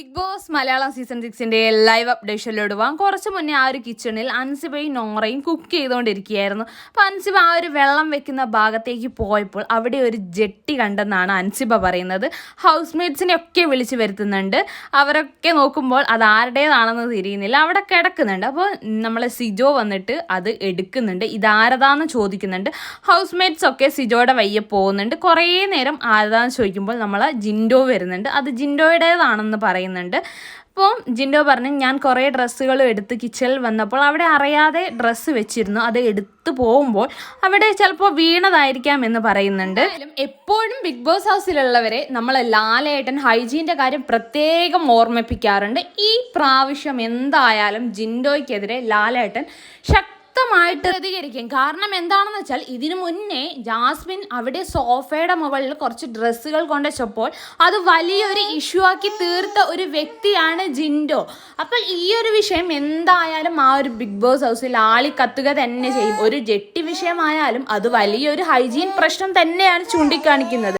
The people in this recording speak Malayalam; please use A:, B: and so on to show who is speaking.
A: ബിഗ് ബോസ് മലയാളം സീസൺ സിക്സിന്റെ ലൈവ് അപ്ഡേഷനിലോട് പോകാം. കുറച്ച് മുന്നേ ആ ഒരു കിച്ചണിൽ അൻസിബയും നോറയും കുക്ക് ചെയ്തുകൊണ്ടിരിക്കുകയായിരുന്നു അപ്പോൾ അൻസിബ ആ ഒരു വെള്ളം വെക്കുന്ന ഭാഗത്തേക്ക് പോയപ്പോൾ അവിടെ ഒരു ജെട്ടി കണ്ടെന്നാണ് അൻസിബ പറയുന്നത്. ഹൗസ് മേറ്റ്സിനെ ഒക്കെ വിളിച്ചു വരുത്തുന്നുണ്ട്. അവരൊക്കെ നോക്കുമ്പോൾ അത് ആരുടേതാണെന്ന് തിരിയുന്നില്ല. അവിടെ കിടക്കുന്നുണ്ട്. അപ്പോൾ നമ്മളെ സിജോ വന്നിട്ട് അത് എടുക്കുന്നുണ്ട്. ഇതാരതാന്ന് ചോദിക്കുന്നുണ്ട്. ഹൗസ് മേറ്റ്സ് ഒക്കെ സിജോയുടെ വയ്യെ പോകുന്നുണ്ട്. കുറേ നേരം ആരതാന്ന് ചോദിക്കുമ്പോൾ നമ്മൾ ജിൻഡോ വരുന്നുണ്ട്. അത് ജിൻഡോയുടേതാണെന്ന് പറയുന്നുണ്ട്. അപ്പോൾ ജിൻഡോ പറഞ്ഞു ഞാൻ കുറേ ഡ്രസ്സുകൾ എടുത്ത് കിച്ചണിൽ വന്നപ്പോൾ അവിടെ അറിയാതെ ഡ്രസ്സ് വെച്ചിരുന്നു. അത് എടുത്തു പോകുമ്പോൾ അവിടെ ചിലപ്പോൾ വീണതായിരിക്കാം എന്ന് പറയുന്നുണ്ട്. എപ്പോഴും ബിഗ് ബോസ് ഹൗസിലുള്ളവരെ നമ്മൾ ലാലേട്ടൻ ഹൈജീന്റെ കാര്യം പ്രത്യേകം ഓർമ്മിപ്പിക്കാറുണ്ട്. ഈ പ്രാവശ്യം എന്തായാലും ജിൻഡോയ്ക്കെതിരെ ലാലേട്ടൻ ശക്തമായിട്ട് പ്രതികരിക്കും. കാരണം എന്താണെന്ന് വെച്ചാൽ ഇതിനു മുന്നേ ജാസ്മിൻ അവിടെ സോഫയുടെ മുകളിൽ കുറച്ച് ഡ്രസ്സുകൾ കൊണ്ടുവച്ചപ്പോൾ അത് വലിയൊരു ഇഷ്യൂ ആക്കി തീർത്ത ഒരു വ്യക്തിയാണ് ജിൻഡോ. അപ്പോൾ ഈ ഒരു വിഷയം എന്തായാലും ആ ഒരു ബിഗ് ബോസ് ഹൗസിൽ ആളി കത്തുക തന്നെ ചെയ്യും. ഒരു ജെട്ടി വിഷയമായാലും അത് വലിയൊരു ഹൈജീൻ പ്രശ്നം തന്നെയാണ് ചൂണ്ടിക്കാണിക്കുന്നത്.